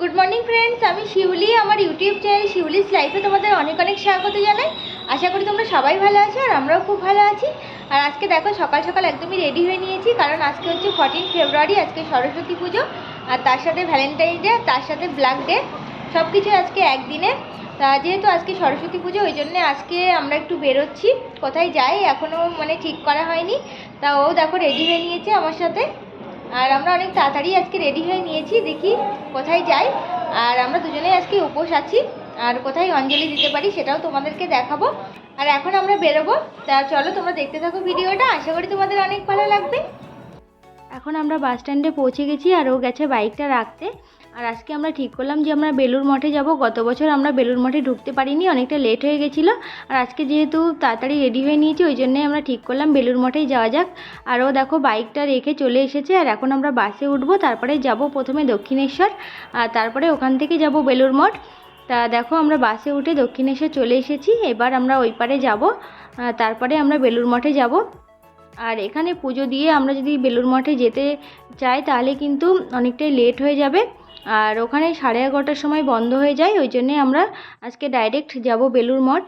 Good morning friends আমি শিউলি, আমার YouTube channel Shiuli's লাইফে তোমাদের অনেক অনেক স্বাগত জানাই। আশা করি তোমরা সবাই ভালো আছো আর আমরাও খুব ভালো আছি। আর আজকে দেখো, সকাল সকাল একদমই রেডি হয়ে নিয়েছি, কারণ আজকে হচ্ছে ফর্টিন ফেব্রুয়ারি আজকে সরস্বতী পুজো, আর তার সাথে ভ্যালেন্টাইন ডে তার সাথে ব্ল্যাক ডে সব কিছু আজকে একদিনে। তা যেহেতু আজকে সরস্বতী পুজো, ওই জন্যে আজকে আমরা একটু বেরোচ্ছি। কোথায় যাই এখনও মানে ঠিক করা হয়নি। তা ও দেখো রেডি হয়ে নিয়েছে আমার সাথে। আর আমরা অনেক তাড়াতাড়ি আজকে রেডি হয়ে নিয়েছি, দেখি কোথায় যাই। আর আমরা দুজনেই আজকে উপোস আছি, আর কোথায় অঞ্জলি দিতে পারি সেটাও তোমাদেরকে দেখাবো। আর এখন আমরা বেরোবো, তা চলো তোমরা দেখতে থাকো ভিডিওটা, আশা করি তোমাদের অনেক ভালো লাগবে। এখন আমরা বাস স্ট্যান্ডে পৌঁছে গেছি আর ও গেছে বাইকটা রাখতে। আর আজকে আমরা ঠিক করলাম যে আমরা বেলুর মঠে যাব। গত বছর আমরা বেলুর মঠে ঢুকতে পারিনি, অনেকটা লেট হয়ে গেছিল। আর আজকে যেহেতু তাড়াতাড়ি রেডি হয়ে নিয়েছি, ওই জন্যই আমরা ঠিক করলাম বেলুর মঠেই যাওয়া যাক। আর ও দেখো বাইকটা রেখে চলে এসেছে, আর এখন আমরা বাসে উঠবো, তারপরে যাব প্রথমে দক্ষিণেশ্বর, আর তারপরে ওখান থেকে যাব বেলুর মঠ। তা দেখো আমরা বাসে উঠে দক্ষিণেশ্বর চলে এসেছি, এবার আমরা ওই পারে যাব তারপরে আমরা বেলুর মঠে যাব। আর এখানে পুজো দিয়ে আমরা যদি বেলুর মঠে যেতে চাই, তাহলে কিন্তু অনেকটাই লেট হয়ে যাবে। আর ওখানে সাড়ে এগারোটার সময় বন্ধ হয়ে যায়, ওই জন্যে আমরা আজকে ডাইরেক্ট যাব বেলুর মঠ।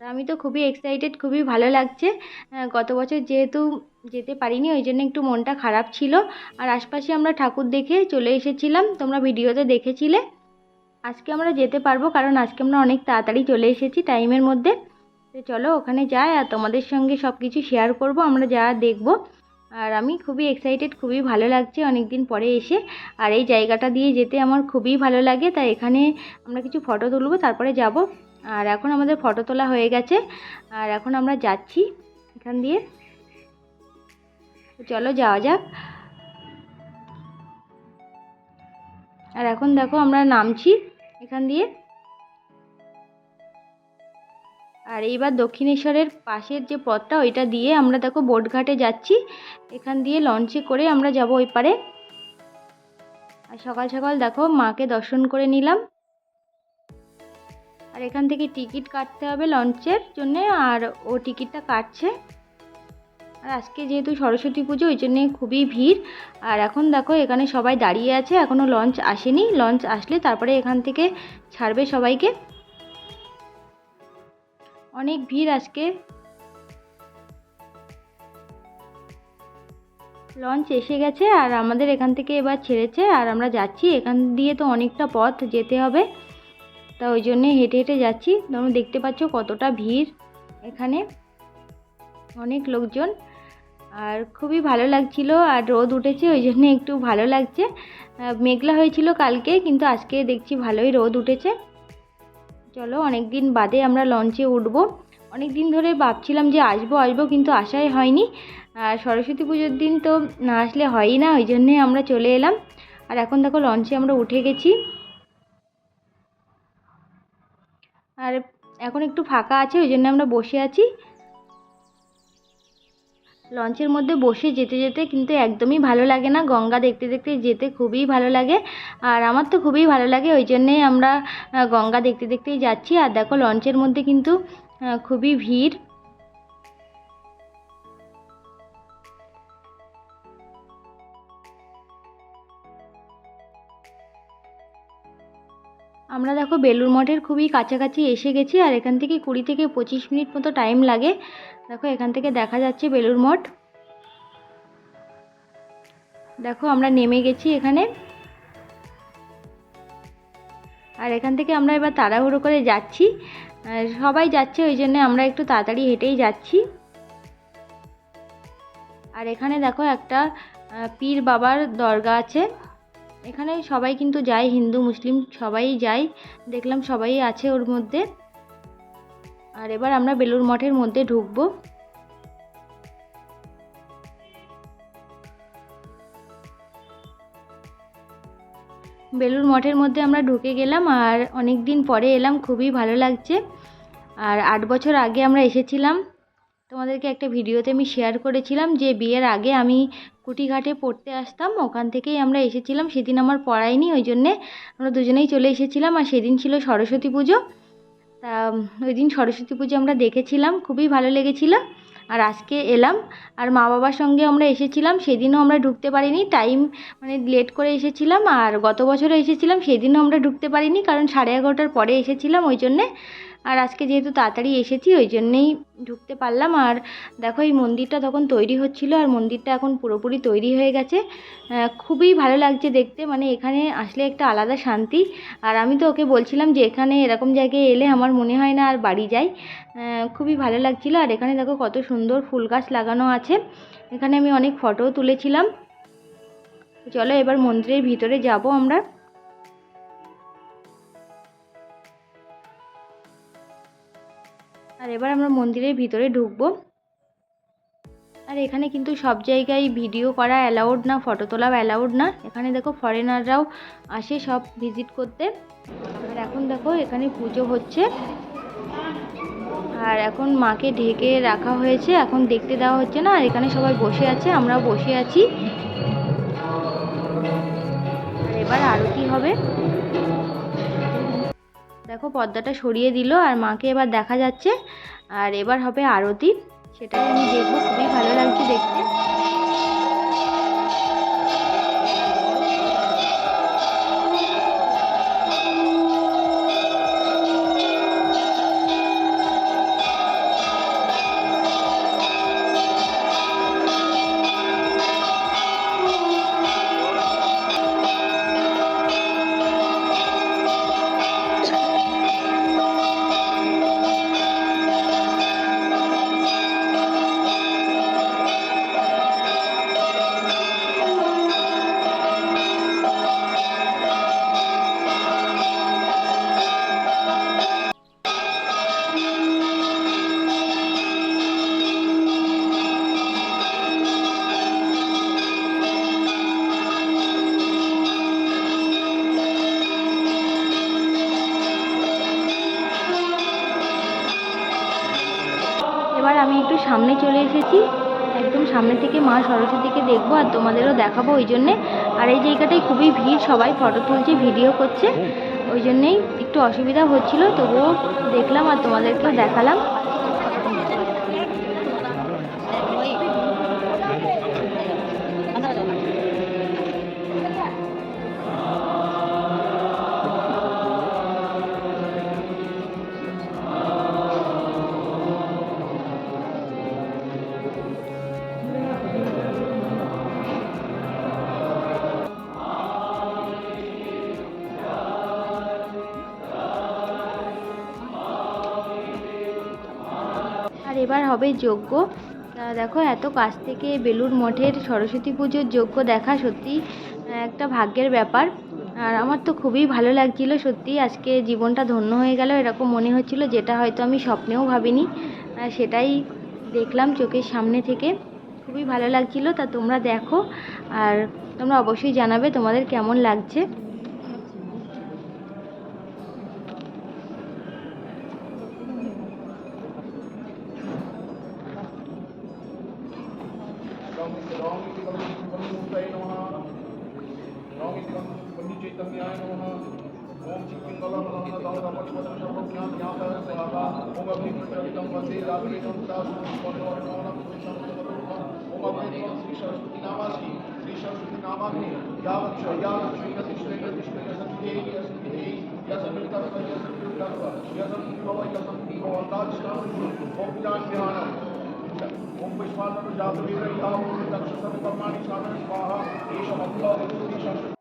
আমি তো খুবই এক্সাইটেড খুবই ভালো লাগছে। গত বছর যেহেতু যেতে পারিনি, ওই জন্য একটু মনটা খারাপ ছিল। আর আশপাশে আমরা ঠাকুর দেখে চলে এসেছিলাম, তোমরা ভিডিওতে দেখেছিলে। আজকে আমরা যেতে পারব, কারণ আজকে আমরা অনেক তাড়াতাড়ি চলে এসেছি টাইমের মধ্যে। তো চলো ওখানে যাই, আর তোমাদের সঙ্গে সব কিছু শেয়ার করব, আমরা যা দেখব। আর আমি খুবই এক্সাইটেড খুবই ভালো লাগছে অনেক দিন পরে এসে। আর এই জায়গাটা দিয়ে যেতে আমার খুবই ভালো লাগে, তাই এখানে আমরা কিছু ফটো তুলবো, তারপরে যাব। আর এখন আমাদের ফটো তোলা হয়ে গেছে। আর এখন আমরা যাচ্ছি এখান দিয়ে। চলো যাওয়া যাক। আর এখন দেখো আমরা নামছি এখান দিয়ে। আর এইবার দক্ষিণেশ্বরের পাশের যে পথটা, ওইটা দিয়ে আমরা দেখো বোটঘাটে যাচ্ছি। এখান দিয়ে লঞ্চে করে আমরা যাব ওই পারে। আর সকাল সকাল দেখো মাকে দর্শন করে নিলাম। আর এখান থেকে টিকিট কাটতে হবে লঞ্চের জন্যে, আর ও টিকিটটা কাটছে। আর আজকে যেহেতু সরস্বতী পুজো, ওই জন্যে খুবই ভিড়। আর এখন দেখো এখানে সবাই দাঁড়িয়ে আছে এখনও লঞ্চ আসেনি। লঞ্চ আসলে তারপরে এখান থেকে ছাড়বে সবাইকে। অনেক ভিড় আজকে। লঞ্চ এসে গেছে আর আমাদের এখান থেকে এবার ছেড়েছে আর আমরা যাচ্ছি। এখান দিয়ে তো অনেকটা পথ যেতে হবে। তা ওই জন্যে হেঁটে হেঁটে যাচ্ছি। তোমরা দেখতে পাচ্ছ কতটা ভিড় এখানে। অনেক লোকজন আর খুবই ভালো লাগছিল আর রোদ উঠেছে, ওই জন্যে একটু ভালো লাগছে। মেঘলা হয়েছিল কালকে, কিন্তু আজকে দেখছি ভালোই রোদ উঠেছে। চলো অনেক দিন বাদে আমরা লঞ্চে উঠবো। অনেক দিন ধরে ভাবছিলাম যে আসব আসব কিন্তু আসাই হয়নি। আর সরস্বতী পুজোর দিন তো না আসলে হয়ই না, ওই জন্যে আমরা চলে এলাম। আর এখন দেখো লঞ্চে আমরা উঠে গেছি। আর এখন একটু ফাঁকা আছে, ওই জন্য আমরা বসে আছি। লঞ্চের মধ্যে বসে যেতে যেতে কিন্তু একদমই ভালো লাগে না। গঙ্গা দেখতে দেখতে যেতে খুবই ভালো লাগে। আর আমার তো খুবই ভালো লাগে, ওই জন্যেই আমরা গঙ্গা দেখতে দেখতেই যাচ্ছি। আর দেখো লঞ্চের মধ্যে কিন্তু খুবই ভিড়। আমরা দেখো বেলুর মঠের খুবই কাছাকাছি এসে গেছি আর এখান থেকে কুড়ি থেকে পঁচিশ মিনিট মতো টাইম লাগে। দেখো এখান থেকে দেখা যাচ্ছে বেলুর মঠ। দেখো আমরা নেমে গেছি এখানে। আর এখান থেকে আমরা এবার তাড়াহুড়ো করে যাচ্ছি। সবাই যাচ্ছে ওই জন্য আমরা একটু তাড়াতাড়ি হেঁটেই যাচ্ছি। আর এখানে দেখো একটা পীর বাবার দরগা আছে। এখানে সবাই কিন্তু যায়, হিন্দু, মুসলিম সবাই যায়। দেখলাম সবাই আছে ওর মধ্যে। আর এবার আমরা বেলুর মঠের মধ্যে ঢুকবো। বেলুর মঠের মধ্যে আমরা ঢুকে গেলাম আর অনেক দিন পরে এলাম, খুবই ভালো লাগছে। আর আট বছর আগে আমরা এসেছিলাম। তোমাদেরকে একটা ভিডিওতে আমি শেয়ার করেছিলাম যে বিয়ের আগে আমি কুটিঘাটে পড়তে আসতাম, ওখান থেকেই আমরা এসেছিলাম। সেদিন আমার পড়ায়নি, ওই জন্যে আমরা দুজনেই চলে এসেছিলাম আর সেদিন ছিল সরস্বতী পুজো। তা ওই দিন সরস্বতী পুজো আমরা দেখেছিলাম, খুবই ভালো লেগেছিলো। আর আজকে এলাম, আর মা বাবার সঙ্গে আমরা এসেছিলাম, সেদিনও আমরা ঢুকতে পারিনি। টাইম মানে লেট করে এসেছিলাম, আর গত বছরে এসেছিলাম, সেদিনও আমরা ঢুকতে পারিনি, কারণ সাড়ে এগারোটার পরে এসেছিলাম, ওই জন্যে আর আজকে যেহেতু তাড়াতাড়ি এসেছি, ওই জন্যেই ঢুকতে পারলাম। আর দেখো, এই মন্দিরটা তখন তৈরি হচ্ছিল, আর মন্দিরটা এখন পুরোপুরি তৈরি হয়ে গেছে। খুবই ভালো লাগছে দেখতে মানে এখানে আসলে একটা আলাদা শান্তি। আর আমি তো ওকে বলছিলাম যে, এখানে এরকম জায়গায় এলে আমার মনে হয় না আর বাড়ি যাই। খুবই ভালো লাগছিল। আর এখানে দেখো, কত সুন্দর ফুল গাছ লাগানো আছে। এখানে আমি অনেক ফটোও তুলেছিলাম। চলো, এবার মন্দিরের ভিতরে যাব আমরা। আর এবার আমরা মন্দিরের ভিতরে ঢুকবো। আর এখানে কিন্তু সব জায়গায় ভিডিও করা অ্যালাউড না, ফটো তোলাও অ্যালাউড না। এখানে দেখো ফরেনাররাও আসে সব ভিজিট করতে। আর এখন দেখো এখানে পুজো হচ্ছে। আর এখন মাকে ঢেকে রাখা হয়েছে। এখন দেখতে দেওয়া হচ্ছে না। আর এখানে সবাই বসে আছে, আমরাও বসে আছি। আর এবার আরতি হবে। দেখো, পর্দাটা সরিয়ে দিল আর মাকে এবার দেখা যাচ্ছে। আর এবার হবে আরতি। সেটাই আমি দেখব, খুবই ভালো লাগছে দেখতে। সরস্বতীকে দেখব আর তোমাদেরও দেখাবো ওই জন্যে। আর এই জায়গাটায় খুবই ভিড়, সবাই ফটো তুলছে ভিডিও করছে। ওই জন্যেই একটু অসুবিধা হচ্ছিল, তবুও দেখলাম আর তোমাদেরকেও দেখালাম। হবে যজ্ঞ। দেখো, এত কাছ থেকে বেলুর মঠের সরস্বতী পুজোর যজ্ঞ দেখা সত্যি একটা ভাগ্যের ব্যাপার। আর আমার তো খুবই ভালো লাগছিল সত্যি, আজকে জীবনটা ধন্য হয়ে গেল, এরকম মনে হচ্ছিল, যেটা হয়তো আমি স্বপ্নেও ভাবিনি। সেটাই দেখলাম চোখের সামনে থেকে। খুবই ভালো লাগছিল, তা তোমরা দেখো, আর তোমরা অবশ্যই জানাবে তোমাদের কেমন লাগছে। आवासी श्री नामाग्नि यावत् यावत् श्रीगतिष्ठेगतिष्ठेगसन्ति यस्मिति यसमितस्व यस्मितस्व यसन्तिभव यसन्तिभव तादृशामि ओं जान्यानम् ओम विश्वास जातवीर यावो दक्षसम कर्माणि साधन स्वाहा ईश भक्तो विदुषि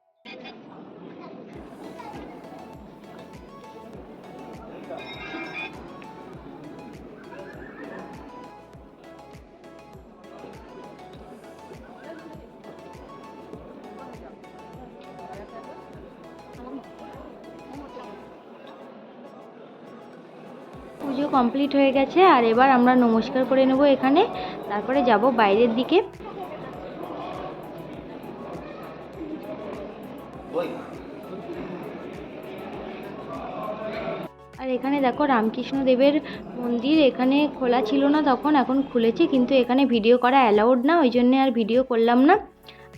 পুজো কমপ্লিট হয়ে গেছে, আর এবার আমরা নমস্কার করে নেব এখানে। তারপরে যাব বাইরের দিকে। আর এখানে দেখো রামকৃষ্ণ দেবের মন্দির, এখানে খোলা ছিল না তখন, এখন খুলেছে, কিন্তু এখানে ভিডিও করা অ্যালাউড না, ওই জন্যে আর ভিডিও করলাম না।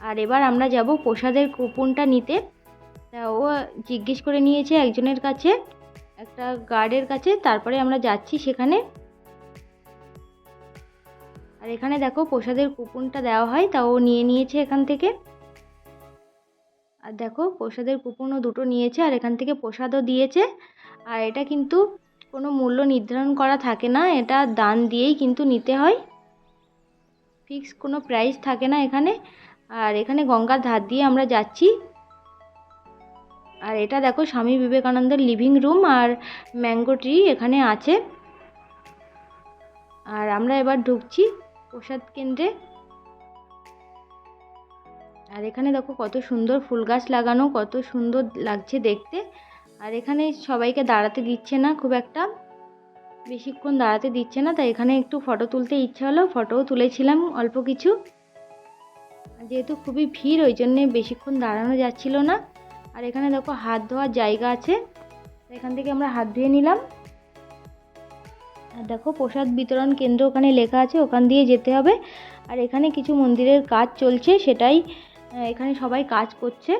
আর এবার আমরা যাব প্রসাদের কুপনটা নিতে। তা ও জিজ্ঞেস করে নিয়েছে একজনের কাছে। একটা গার্ডের কাছে, তারপরে আমরা যাচ্ছি সেখানে। আর এখানে দেখো প্রসাদের কুপনটা দেওয়া হয় তাও নিয়ে নিয়েছে এখান থেকে। আর দেখো প্রসাদের কুপনও দুটো নিয়েছে, আর এখান থেকে প্রসাদও দিয়েছে। আর এটা কিন্তু কোনো মূল্য নির্ধারণ করা থাকে না, এটা দান দিয়েই কিন্তু নিতে হয়। ফিক্স কোনো প্রাইস থাকে না এখানে। আর এখানে গঙ্গার ধার দিয়ে আমরা যাচ্ছি। আর এটা দেখো স্বামী বিবেকানন্দের লিভিং রুম আর ম্যাঙ্গো ট্রি এখানে আছে। আর আমরা এবার ঢুকছি প্রসাদ কেন্দ্রে। আর এখানে দেখো কত সুন্দর ফুল গাছ লাগানো, কত সুন্দর লাগছে দেখতে। আর এখানে সবাইকে দাঁড়াতে দিচ্ছে না খুব একটা। বেশিক্ষণ দাঁড়াতে দিচ্ছে না, তাই এখানে একটু ফটো তুলতে ইচ্ছা হলো ফটোও তুলেছিলাম অল্প কিছু। যেহেতু খুবই ভিড়, ওই জন্যে বেশিক্ষণ দাঁড়ানো যাচ্ছিল না। আর এখানে দেখো হাত ধোয়ার জায়গা আছে। এখান থেকে আমরা হাত ধুয়ে নিলাম। আর দেখো প্রসাদ বিতরণ কেন্দ্র ওখানে লেখা আছে, ওখান দিয়ে যেতে হবে। আর এখানে কিছু মন্দিরের কাজ চলছে, সেটাই এখানে সবাই কাজ করছে।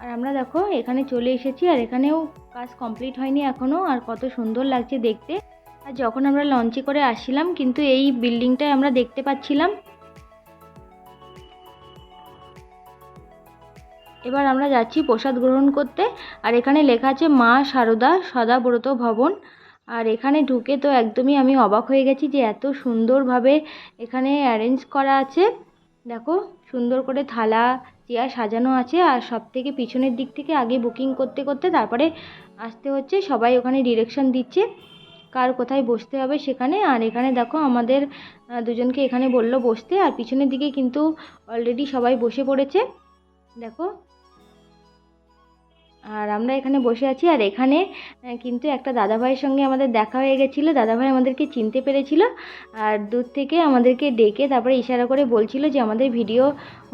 আর আমরা দেখো এখানে চলে এসেছি, আর এখানেও কাজ কমপ্লিট হয়নি এখনও আর কত সুন্দর লাগছে দেখতে। আর যখন আমরা লঞ্চে করে আসছিলাম, কিন্তু এই বিল্ডিংটাই আমরা দেখতে পাচ্ছিলাম এবার আমরা যাচ্ছি প্রসাদ গ্রহণ করতে। আর এখানে লেখা আছে, মা সারদা সদাব্রত ভবন। আর এখানে ঢুকে তো একদমই আমি অবাক হয়ে গেছি যে এত সুন্দরভাবে এখানে অ্যারেঞ্জ করা আছে। দেখো, সুন্দর করে থালা, চেয়ার সাজানো আছে। আর সব থেকে পিছনের দিক থেকে আগে বুকিং করতে করতে তারপরে আসতে হচ্ছে। সবাই ওখানে ডিরেকশন দিচ্ছে, কার কোথায় বসতে হবে সেখানে। আর এখানে দেখো আমাদের দুজনকে এখানে বলল বসতে। আর পিছনের দিকে কিন্তু অলরেডি সবাই বসে পড়েছে। দেখো আর আমরা এখানে বসে আছি, আর এখানে কিন্তু একটা দাদাভাইয়ের সঙ্গে আমাদের দেখা হয়ে গেছিল। দাদাভাই আমাদেরকে চিনতে পেরেছিল, আর দূর থেকে আমাদেরকে ডেকে তারপরে ইশারা করে বলছিল যে আমাদের ভিডিও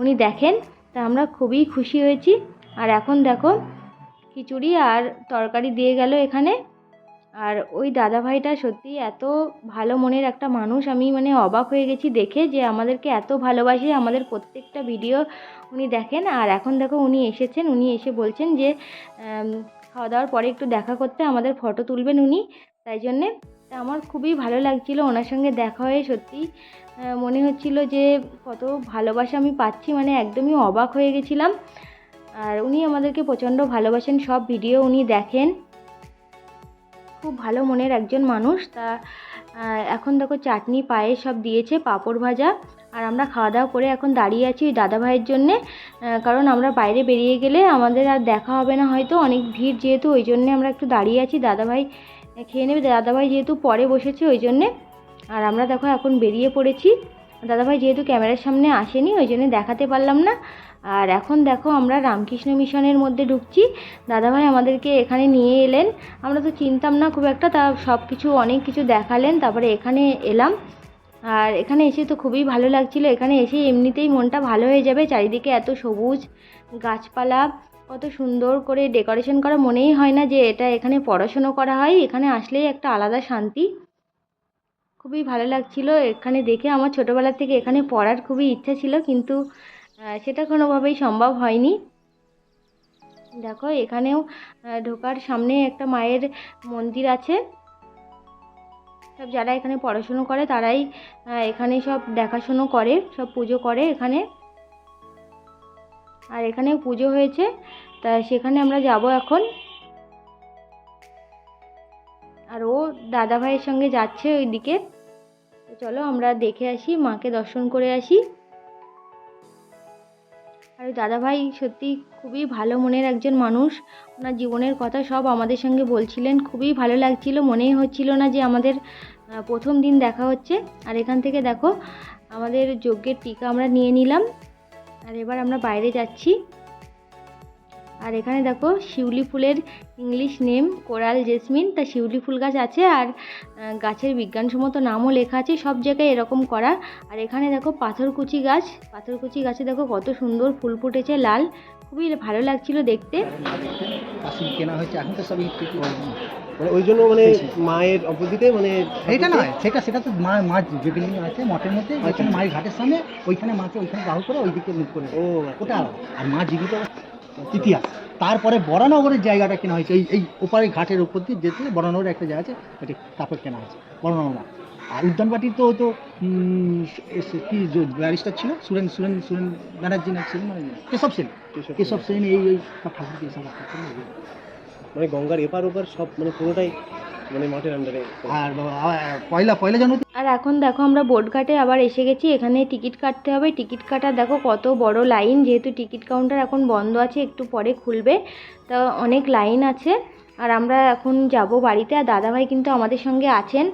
উনি দেখেন। তা আমরা খুবই খুশি হয়েছি। আর এখন দেখো, খিচুড়ি আর তরকারি দিয়ে গেল এখানে। আর ওই দাদাভাইটা সত্যি এত ভালো মনের একটা মানুষ, আমি মানে অবাক হয়ে গেছি দেখে যে আমাদেরকে এত ভালোবাসে, আমাদের প্রত্যেকটা ভিডিও উনি দেখেন। আর এখন দেখো উনি এসেছেন, উনি এসে বলছেন যে খাওয়া দাওয়ার পরে একটু দেখা করতে আমাদের ফটো তুলবেন উনি। তাই জন্যে আমার খুবই ভালো লাগছিল ওনার সঙ্গে দেখা হয়ে সত্যি মনে হচ্ছিল যে কত ভালোবাসা আমি পাচ্ছি মানে একদমই অবাক হয়ে গেছিলাম। আর উনি আমাদেরকে প্রচণ্ড ভালোবাসেন, সব ভিডিও উনি দেখেন। খুব ভালো মনের একজন মানুষ। তা এখন দেখো চাটনি পায়ে সব দিয়েছে, পাঁপড় ভাজা। আর আমরা খাওয়া দাওয়া করে এখন দাঁড়িয়ে আছি ওই দাদা ভাইয়ের জন্যে। কারণ আমরা বাইরে বেরিয়ে গেলে আমাদের আর দেখা হবে না হয়তো, অনেক ভিড় যেহেতু, ওই জন্যে আমরা একটু দাঁড়িয়ে আছি। দাদা ভাই খেয়ে নেবে। দাদা ভাই যেহেতু পরে বসেছে ওই জন্যে। আর আমরা দেখো এখন বেরিয়ে পড়েছি। দাদাভাই যেহেতু ক্যামেরার সামনে আসেনি, ওই জন্য দেখাতে পারলাম না। আর এখন দেখো আমরা রামকৃষ্ণ মিশনের মধ্যে ঢুকছি। দাদাভাই আমাদেরকে এখানে নিয়ে এলেন। আমরা তো চিনতাম না, খুব একটা তা সব কিছু অনেক কিছু দেখালেন, তারপরে এখানে এলাম। আর এখানে এসে তো খুবই ভালো লাগছিল, এখানে এসে এমনিতেই মনটা ভালো হয়ে যাবে, চারিদিকে এত সবুজ গাছপালা, কত সুন্দর করে ডেকোরেশন করা। মনেই হয় না যে এটা এখানে পড়াশুনো করা হয়, এখানে আসলেই একটা আলাদা শান্তি। খুবই ভালো লাগছিল, এখানে দেখে আমার ছোটোবেলা থেকে এখানে পড়ার খুবই ইচ্ছা ছিল, কিন্তু সেটা কোনোভাবেই সম্ভব হয়নি। দেখো, এখানেও ঢোকার সামনে একটা মায়ের মন্দির আছে। সব যারা এখানে পড়াশুনো করে, তারাই এখানে সব দেখাশুনো করে, সব পুজো করে এখানে। আর এখানেও পুজো হয়েছে, তা সেখানে আমরা যাব এখন। আর ও দাদা ভাইয়ের সঙ্গে যাচ্ছে ওইদিকে। চলো আমরা দেখে আসি, মাকে দর্শন করে আসি। আর দাদাভাই সত্যি খুবই ভালো মনের একজন মানুষ। ওনার জীবনের কথা সব আমাদের সঙ্গে বলছিলেন। খুবই ভালো লাগছিল, মনেই হচ্ছিল না যে আমাদের প্রথম দিন দেখা হচ্ছে। আর এখান থেকে দেখো, আমাদের যজ্ঞের টিকা আমরা নিয়ে নিলাম। আর এবার আমরা বাইরে যাচ্ছি। আর এখানে দেখো শিউলি ফুলের ইংলিশ নেম কোরাল জেসমিন। তা শিউলি ফুল গাছ আছে আর গাছের বিজ্ঞানসম্মত নামও লেখা আছে সব জায়গায় এরকম করা। আর এখানে দেখো পাথরকুচি গাছ। পাথরকুচি গাছে দেখো কত সুন্দর ফুল ফুটেছে লাল। খুবই ভালো লাগছিল দেখতে। আসল কেনা হয়েছে এখন তো সবই মানে ওই জন্য মানে মায়ের অপোজিটে মানে এইটা নয় সেটা সেটা তো মা মা যে বিল্ডিং আছে মঠের মধ্যে যেখানে মায়ের ঘাটের সামনে ওইখানে মাকে ওইখানে রাহু করে ওইদিকে মুখ করে ও ওটা আর মা জীবিত ইতিহাস। তারপরে বরানগরের জায়গাটা কেনা হয়েছে। এই এই ওপারে ঘাটের ওপর দিয়ে যেতে বরানগরের একটা জায়গা আছে এটি তারপর কেনা হয়েছে বরানগর না। আর উদ্যানবাটির তো তো কি ব্যারিস্টার ছিল? সুরেন সুরেন সুরেন ব্যানার্জি না ছিলেন মানে? কেশব সেন। কেশব সেন। এই ওই সব ঠাকুরকে রাখা মানে গঙ্গার এপার ওপার সব মানে পুরোটাই মানে মাঠের আন্ডারে আর পয়লা পয়লা জানুয়ারি আর এখন দেখো আমরা বোটঘাটে আবার এসে গেছি এখানে টিকিট কাটতে হবে। টিকিট কাটা দেখো কত বড় লাইন যেহেতু টিকিট কাউন্টার এখন বন্ধ আছে একটু পরে খুলবে। তা অনেক লাইন আছে। আর আমরা এখন যাব বাড়িতে আর দাদাভাই কিন্তু আমাদের সঙ্গে আছেন।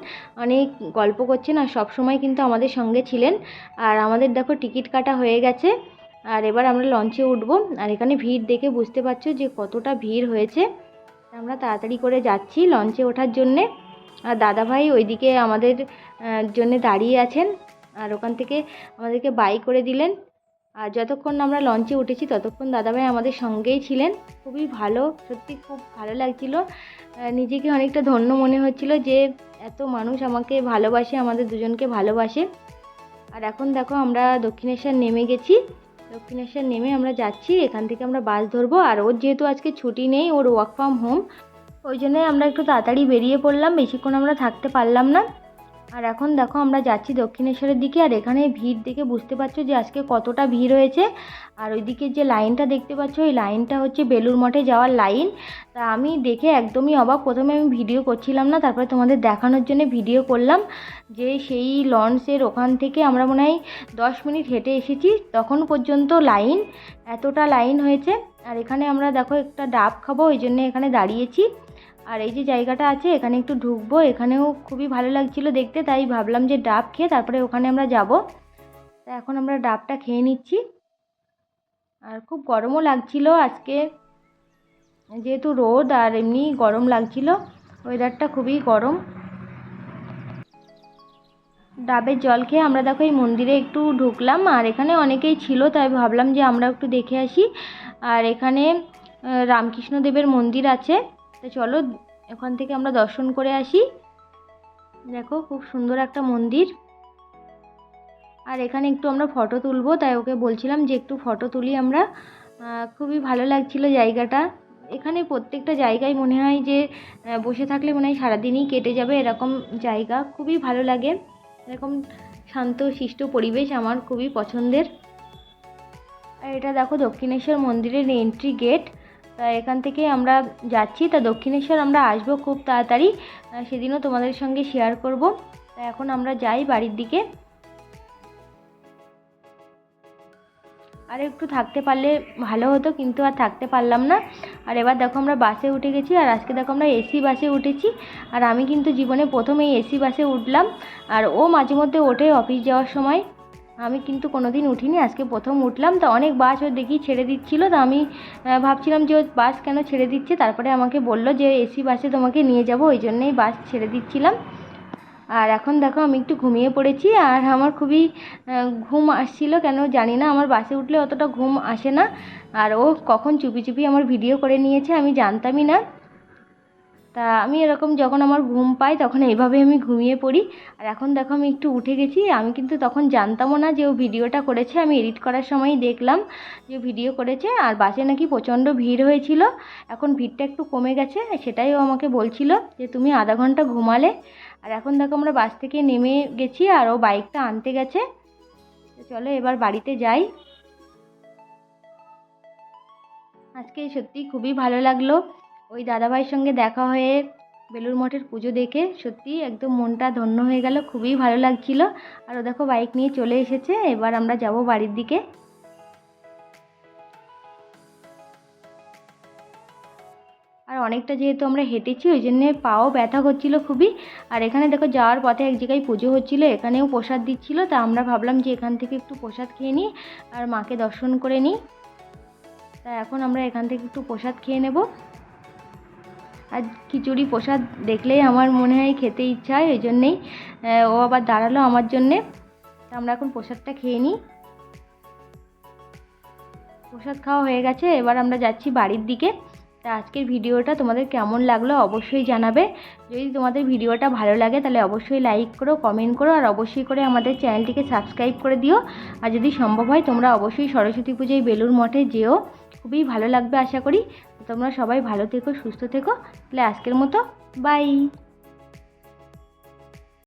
অনেক গল্প করছেন আর সব সময় কিন্তু আমাদের সঙ্গে ছিলেন। আর আমাদের দেখো টিকিট কাটা হয়ে গেছে। আর এবার আমরা লঞ্চে উঠবো। আর এখানে ভিড় দেখে বুঝতে পারছ যে কতটা ভিড় হয়েছে। আমরা তাড়াতাড়ি করে যাচ্ছি লঞ্চে ওঠার জন্যে। আর দাদাভাই ওইদিকে আমাদের জন্য দাঁড়িয়ে আছেন। আর ওখান থেকে আমাদেরকে বাই করে দিলেন। আর যতক্ষণ আমরা লঞ্চে উঠেছি ততক্ষণ দাদাভাই আমাদের সঙ্গেই ছিলেন। খুবই ভালো, সত্যি খুব ভালো লাগছিল। নিজেকে অনেকটা ধন্য মনে হচ্ছিল যে এত মানুষ আমাকে ভালোবাসে, আমাদের দুজনকে ভালোবাসে। আর এখন দেখো আমরা দক্ষিণেশ্বর নেমে গেছি। দক্ষিণেশ্বর নেমে আমরা যাচ্ছি, এখান থেকে আমরা বাস ধরবো। আর ওর যেহেতু আজকে ছুটি নেই, ওর ওয়ার্ক ফ্রম হোম ওই জন্যই আমরা একটু তাড়াতাড়ি বেরিয়ে পড়লাম। বেশিক্ষণ আমরা থাকতে পারলাম না। আর এখন দেখো আমরা যাচ্ছি দক্ষিণেশ্বরের দিকে, আর এখানে ভিড় দেখে বুঝতে পারছ যে আজকে কতটা ভিড় হয়েছে। আর ওইদিকে যে লাইনটা দেখতে পাচ্ছ, ওই লাইনটা হচ্ছে বেলুর মঠে যাওয়ার লাইন। তা আমি দেখে একদমই অবাক, প্রথমে আমি ভিডিও করছিলাম না, তারপরে তোমাদের দেখানোর জন্য ভিডিও করলাম যে সেই লঞ্চের ওখান থেকে আমরা মনে হয় দশ মিনিট হেঁটে এসেছি, তখন পর্যন্ত লাইন, এতটা লাইন হয়েছে। আর এখানে আমরা দেখো একটা ডাব খাব, ওই জন্য এখানে দাঁড়িয়েছি। আর এই যে জায়গাটা আছে, এখানে একটু ঢুকবো। এখানেও খুবই ভালো লাগছিল দেখতে, তাই ভাবলাম যে ডাব খেয়ে তারপরে ওখানে আমরা যাব। তা এখন আমরা ডাবটা খেয়ে নিচ্ছি। আর খুব গরমও লাগছিল আজকে। যেহেতু রোদ আর এমনি গরম লাগছিল ওয়েদারটা খুবই গরম। ডাবের জল খেয়ে আমরা দেখো এই মন্দিরে একটু ঢুকলাম, আর এখানে অনেকেই ছিল, তাই ভাবলাম যে আমরা একটু দেখে আসি। আর এখানে রামকৃষ্ণদেবের মন্দির আছে। তো চলো ওখান থেকে আমরা দর্শন করে আসি। দেখো খুব সুন্দর একটা মন্দির। আর এখানে একটু আমরা ফটো তুলবো, তাই ওকে বলছিলাম যে একটু ফটো তুলি আমরা। খুবই ভালো লাগছিল জায়গাটা। এখানে প্রত্যেকটা জায়গায় মনে হয় যে বসে থাকলে মনে হয় সারাদিনই কেটে যাবে এরকম জায়গা। খুবই ভালো লাগে। এরকম শান্ত, শিষ্ট পরিবেশ আমার খুবই পছন্দের। আর এটা দেখো দক্ষিণেশ্বর মন্দিরের এন্ট্রি গেট তা এখান থেকে আমরা যাচ্ছি। তা দক্ষিণেশ্বর আমরা আসব খুব তাড়াতাড়ি। সেদিনও তোমাদের সঙ্গে শেয়ার করব। তা এখন আমরা যাই বাড়ির দিকে। আর একটু থাকতে পারলে ভালো হতো, কিন্তু আর থাকতে পারলাম না। আর এবার দেখো আমরা বাসে উঠে গেছি, আর আজকে দেখো আমরা এসি বাসে উঠেছি। আর আমি কিন্তু জীবনে প্রথম এই এসি বাসে উঠলাম। আর ও মাঝে মধ্যে ওঠে অফিস যাওয়ার সময়। আমি কিন্তু কোনো দিন উঠিনি, আজকে প্রথম উঠলাম, তো অনেক বাস ও দেখি ছেড়ে দিচ্ছিল, তো আমি ভাবছিলাম যে বাস কেন ছেড়ে দিচ্ছে, তারপরে আমাকে বলল যে এসি বাসে তোমাকে নিয়ে যাব, ওই জন্যেই বাস ছেড়ে দিচ্ছিলাম। আর এখন দেখো আমি একটু ঘুমিয়ে পড়েছি, আর আমার খুবই ঘুম আসছিল, কেন জানি না, আমার বাসে উঠলে অতটা ঘুম আসে না, আর ও কখন চুপি চুপি আমার ভিডিও করে নিয়েছে, আমি জানতামই না। তা আমি এরকম যখন আমার ঘুম পাই তখন এইভাবে আমি ঘুমিয়ে পড়ি। আর এখন দেখো আমি একটু উঠে গেছি, আমি কিন্তু তখন জানতামও না যে ও ভিডিওটা করেছে, আমি এডিট করার সময়ই দেখলাম যে ভিডিও করেছে। আর বাসে নাকি প্রচণ্ড ভিড় হয়েছিল, এখন ভিড়টা একটু কমে গেছে, সেটাই ও আমাকে বলছিল যে তুমি আধা ঘণ্টা ঘুমালে। আর এখন দেখো আমরা বাস থেকে নেমে গেছি আর ও বাইকটা আনতে গেছে। চলো এবার বাড়িতে যাই। আজকে সত্যি খুবই ভালো লাগল। ওই দাদাভাইয়ের সঙ্গে দেখা হয়ে বেলুর মঠের পুজো দেখে সত্যি একদম মনটা ধন্য হয়ে গেল, খুবই ভালো লাগছিল। আর ও দেখো বাইক নিয়ে চলে এসেছে, এবার আমরা যাব বাড়ির দিকে। আর অনেকটা যেহেতু আমরা হেঁটেছি, ওই জন্যে পাও ব্যথা করছিল খুবই। আর এখানে দেখো যাওয়ার পথে এক জায়গায় পুজো হচ্ছিল, এখানেও প্রসাদ দিচ্ছিল, তা আমরা ভাবলাম যে এখান থেকে একটু প্রসাদ খেয়ে নিই আর মাকে দর্শন করে নিই। তা এখন আমরা এখান থেকে একটু প্রসাদ খেয়ে নেব। আর খিচুড়ি প্রসাদ দেখলেই আমার মনে হয় খেতে ইচ্ছা হয়, ওই জন্যেই ও আবার দাঁড়াল আমার জন্যে। আমরা এখন প্রসাদটা খেয়ে নিই। প্রসাদ খাওয়া হয়ে গেছে, এবার আমরা যাচ্ছি বাড়ির দিকে। তা আজকের ভিডিওটা তোমাদের কেমন লাগল অবশ্যই জানাবে। যদি তোমাদের ভিডিওটা ভালো লাগে তাহলে অবশ্যই লাইক করো কমেন্ট করো, আর অবশ্যই করে আমাদের চ্যানেলটিকে সাবস্ক্রাইব করে দিও। আর যদি সম্ভব হয় তোমরা অবশ্যই সরস্বতী পুজোয় বেলুর মঠে যেও। খুবই ভালো লাগবে আশা করি। তোমরা সবাই ভালো থেকো সুস্থ থেকো। তাহলে আজকের মতো বাই